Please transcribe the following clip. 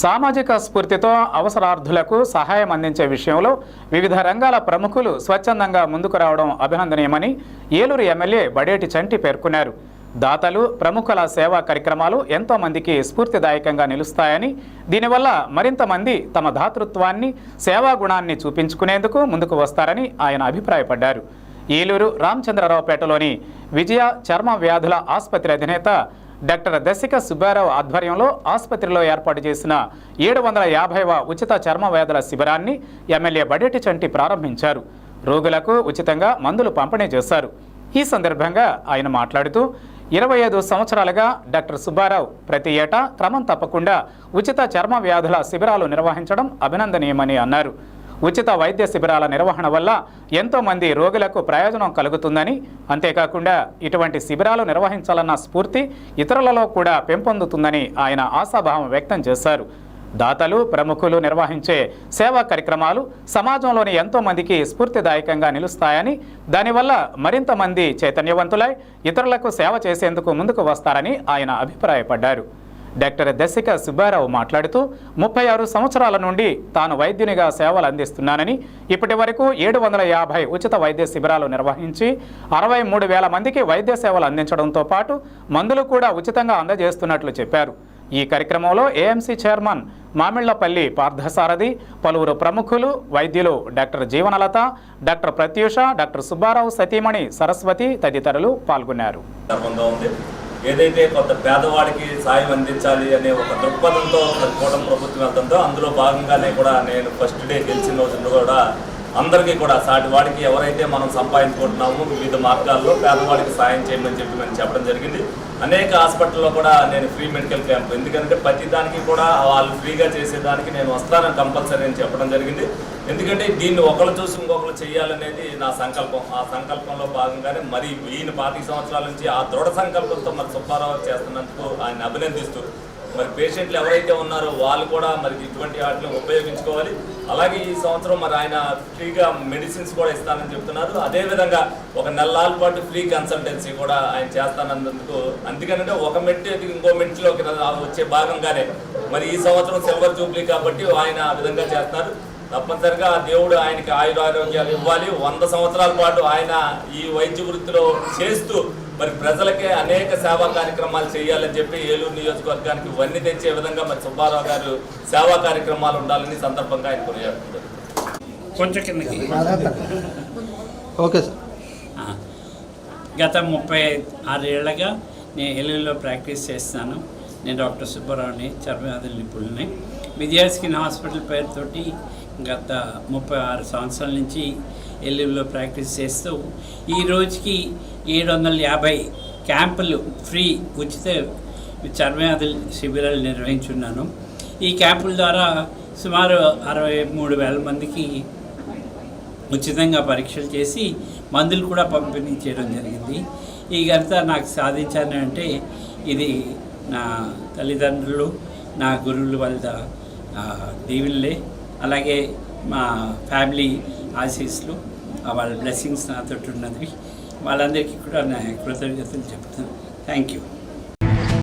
సామాజిక స్ఫూర్తితో అవసరార్థులకు సహాయం అందించే విషయంలో వివిధ రంగాల ప్రముఖులు స్వచ్ఛందంగా ముందుకు రావడం అభినందనీయమని ఏలూరు ఎమ్మెల్యే బడేటి చంటి పేర్కొన్నారు. దాతలు ప్రముఖుల సేవా కార్యక్రమాలు ఎంతో మందికి స్ఫూర్తిదాయకంగా నిలుస్తాయని దీనివల్ల మరింత మంది తమ దాతృత్వాన్ని సేవా గుణాన్ని చూపించుకునేందుకు ముందుకు వస్తారని ఆయన అభిప్రాయపడ్డారు. ఏలూరు రామచంద్రరావుపేటలోని విజయ చర్మ వ్యాధుల ఆసుపత్రి అధినేత డాక్టర్ దశిక సుబ్బారావు ఆధ్వర్యంలో ఆసుపత్రిలో ఏర్పాటు చేసిన ఏడు వందల యాభైవ ఉచిత చర్మ వ్యాధుల శిబిరాన్ని ఎమ్మెల్యే బడేటి చంటి ప్రారంభించారు. రోగులకు ఉచితంగా మందులు పంపిణీ చేశారు. ఈ సందర్భంగా ఆయన మాట్లాడుతూ ఇరవై ఐదు సంవత్సరాలుగా డాక్టర్ సుబ్బారావు ప్రతి ఏటా క్రమం తప్పకుండా ఉచిత చర్మ వ్యాధుల శిబిరాలు నిర్వహించడం అభినందనీయమని అన్నారు. ఉచిత వైద్య శిబిరాల నిర్వహణ వల్ల ఎంతోమంది రోగులకు ప్రయోజనం కలుగుతుందని అంతేకాకుండా ఇటువంటి శిబిరాలు నిర్వహించాలన్న స్ఫూర్తి ఇతరులలో కూడా పెంపొందుతుందని ఆయన ఆశాభావం వ్యక్తం చేశారు. దాతలు ప్రముఖులు నిర్వహించే సేవా కార్యక్రమాలు సమాజంలోని ఎంతోమందికి స్ఫూర్తిదాయకంగా నిలుస్తాయని దానివల్ల మరింత మంది చైతన్యవంతులై ఇతరులకు సేవ చేసేందుకు ముందుకు వస్తారని ఆయన అభిప్రాయపడ్డారు. డాక్టర్ దశిక సుబ్బారావు మాట్లాడుతూ ముప్పై ఆరు సంవత్సరాల నుండి తాను వైద్యునిగా సేవలు అందిస్తున్నానని ఇప్పటి వరకు ఏడు వందల యాభై ఉచిత వైద్య శిబిరాలు నిర్వహించి అరవై మూడు వేల మందికి వైద్య సేవలు అందించడంతో పాటు మందులు కూడా ఉచితంగా అందజేస్తున్నట్లు చెప్పారు. ఈ కార్యక్రమంలో ఏఎంసీ చైర్మన్ మామిళ్ళపల్లి పార్థసారథి పలువురు ప్రముఖులు వైద్యులు doctor Jeevanalatha doctor Pratyusha doctor Subbarao సతీమణి సరస్వతి తదితరులు పాల్గొన్నారు. ఏదైతే కొంత పేదవాడికి సాయం అందించాలి అనే ఒక దృక్పథంతో మరి కూటమి ప్రభుత్వం వెళ్తుందో అందులో భాగంగానే కూడా నేను ఫస్ట్ డే గెలిచిన రోజుల్లో కూడా అందరికీ కూడా సాటి వాడికి ఎవరైతే మనం సంపాదించుకుంటున్నామో వివిధ మార్గాల్లో పేదవాడికి సాయం చేయమని చెప్పి మేము చెప్పడం జరిగింది. అనేక హాస్పిటల్లో కూడా నేను ఫ్రీ మెడికల్ క్యాంప్ ఎందుకంటే ప్రతి దానికి కూడా వాళ్ళు ఫ్రీగా చేసేదానికి నేను వస్తానని కంపల్సరీ అని చెప్పడం జరిగింది. ఎందుకంటే దీన్ని ఒకరు చూసి ఇంకొకరు చేయాలనేది నా సంకల్పం. ఆ సంకల్పంలో భాగంగానే మరి ఈయన పాతిక సంవత్సరాల నుంచి ఆ దృఢ సంకల్పంతో మరి సుబ్బారావు చేస్తున్నందుకు ఆయన అభినందిస్తూ మరి పేషెంట్లు ఎవరైతే ఉన్నారో వాళ్ళు కూడా మరి ఇటువంటి వాటిని ఉపయోగించుకోవాలి. అలాగే ఈ సంవత్సరం మరి ఆయన ఫ్రీగా మెడిసిన్స్ కూడా ఇస్తానని చెప్తున్నారు. అదేవిధంగా ఒక నెలల పాటు ఫ్రీ కన్సల్టెన్సీ కూడా ఆయన చేస్తానందుకు అందుకనంటే ఒక మెట్టు ఇంకో మెట్లోకి వచ్చే భాగంగానే మరి ఈ సంవత్సరం సిల్వర్ జూబ్లీ కాబట్టి ఆయన ఆ విధంగా చేస్తున్నారు తప్పనిసరిగా దేవుడు ఆయనకి ఆయుర ఆరోగ్యాలు ఇవ్వాలి. వంద సంవత్సరాల పాటు ఆయన ఈ వైద్య వృత్తిలో చేస్తూ మరి ప్రజలకే అనేక సేవా కార్యక్రమాలు చేయాలని చెప్పి ఏలూరు నియోజకవర్గానికి వన్ని తెచ్చే విధంగా మరి సుబ్బారావు గారు సేవా కార్యక్రమాలు ఉండాలని సందర్భంగా ఆయన కొనియాడుతున్నారు. కొంచెం కిందకి. Okay sir. గత ముప్పై ఆరేళ్ళుగా నేను ఏలూరులో ప్రాక్టీస్ చేస్తున్నాను. నేను డాక్టర్ సుబ్బారావుని చర్మవ్యాధుల నిపుణుల్ని విజయ స్కిన్ హాస్పిటల్ పేరుతోటి గత ముప్పై ఆరు సంవత్సరాల నుంచి ఎల్లుల్లో ప్రాక్టీస్ చేస్తూ ఈ రోజుకి ఏడు వందల యాభై క్యాంపులు ఫ్రీ ఉచిత చర్మవ్యాధుల శిబిరాలు నిర్వహించున్నాను. ఈ క్యాంపుల ద్వారా సుమారు అరవై మూడు వేల మందికి ఉచితంగా పరీక్షలు చేసి మందులు కూడా పంపిణీ చేయడం జరిగింది. ఈ ఘనత నాకు సాధించాను అంటే ఇది నా తల్లిదండ్రులు నా గురువుల వల్ల ఆ, అలాగే మా ఫ్యామిలీ ఆశీస్సులు వాళ్ళ బ్లెస్సింగ్స్ నాతో ఉన్నది వాళ్ళందరికీ కూడా నా కృతజ్ఞతలు చెప్తాను థ్యాంక్ యూ